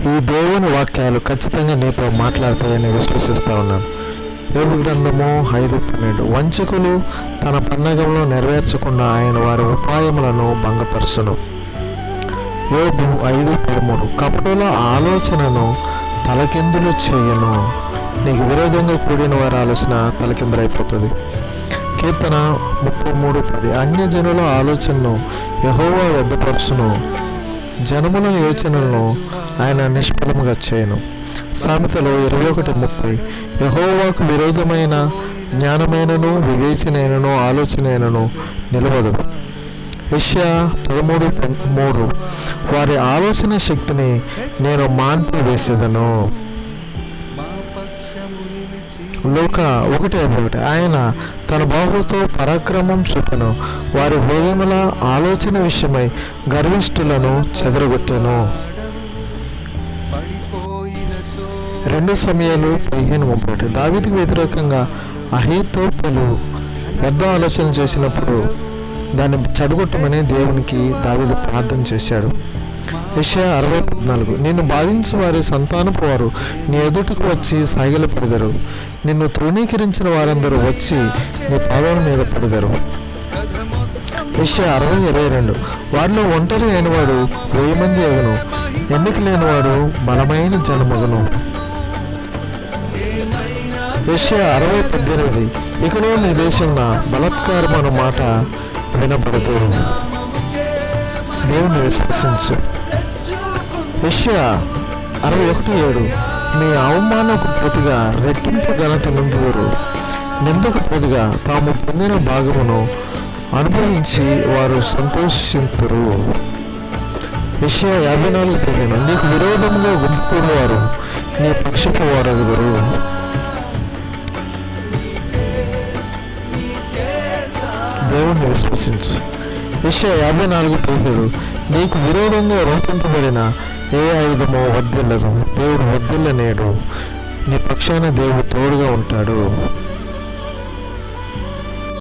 ఈ దేవుని వాక్యాలు ఖచ్చితంగా నీతో మాట్లాడతాయని విశ్వసిస్తా ఉన్నాను. యోగు గ్రంథము ఐదు పన్నెండు. వంచకులు తన పండగంలో నెరవేర్చకుండా ఆయన వారి ఉపాయములను భంగపరచును. యోగు ఐదు పదమూడు. కపటుల ఆలోచనను తలకిందులు చేయను. నీకు విరోధంగా కూడిన వారి ఆలోచన తలకిందులైపోతుంది. కీర్తన ముప్పై మూడు పది. అన్యజనుల ఆలోచనను యహోవా వెబ్బపరచును జనముల యోచనలను ఆయన నిష్ఫలముగా చేయను. సామెతలో ఇరవై ఒకటి ముప్పై యహోవాకు విరోధమైన జ్ఞానమైనను వివేచనైనను ఆలోచనైనను నిలవదు. యష్యా పదమూడు మూడు వారి ఆలోచన శక్తిని నేను మాన్పి వేసేదను లోక ఒకటి ఒకటి ఆయన తన బాహుతో పరాక్రమం చూపెను. వారి హృదయముల ఆలోచన విషయమై గర్విష్ఠులను చెదరగొట్టెను. రెండు సమయాలు పదిహేను ముప్పై ఒకటి దావీదికి వ్యతిరేకంగా అహేతోపులు పెద్ద ఆలోచన చేసినప్పుడు దాన్ని చెడగొట్టమని దేవునికి దావీదు ప్రార్థన చేశాడు. యెషయా అరవై పద్నాలుగు. నిన్ను బాధించిన వారి సంతానపు వారు నీ ఎదుటకు వచ్చి సాగిల పడదరు. నిన్ను తృణీకరించిన వారందరూ వచ్చి నీ పాదాల మీద పడదరు. యెషయా అరవై ఇరవై రెండు. వారిలో ఒంటరి అయినవాడు వెయ్యి మంది ఎగను. ఎన్నిక లేనివాడు బలమైన జనమగను. యెషయా అరవై పద్దెనిమిది. ఇకను నీ దేశంలో బలత్కారం అన్న మాట వినపడుతూ దేవుని విశ్వసించు. యెషయా అరవై ఒకటి ఏడు. మీ అవమానకు ప్రతిగా రెట్టింపు ఘనత నిందుదురు. నిందకు ప్రతిగా తాము పొందిన భాగమును అనుభవించి వారు సంతోషింతురు. యెషయా యాభై నాలుగు పదిహేను. నీకు విరోధంగా గుంపుకున్నవారు వారు నీ పక్షపు వారగుదరు. దేవుణ్ణి విశ్వసించు. విషయ యాభై నాలుగు పదిహేడు. నీకు విరోధంగా రూపింపబడిన ఏ ఆయుధమో వర్ధిల్లదు. దేవుడు వర్ధిల్లనేడు. నీ పక్షాన దేవుడు తోడుగా ఉంటాడు.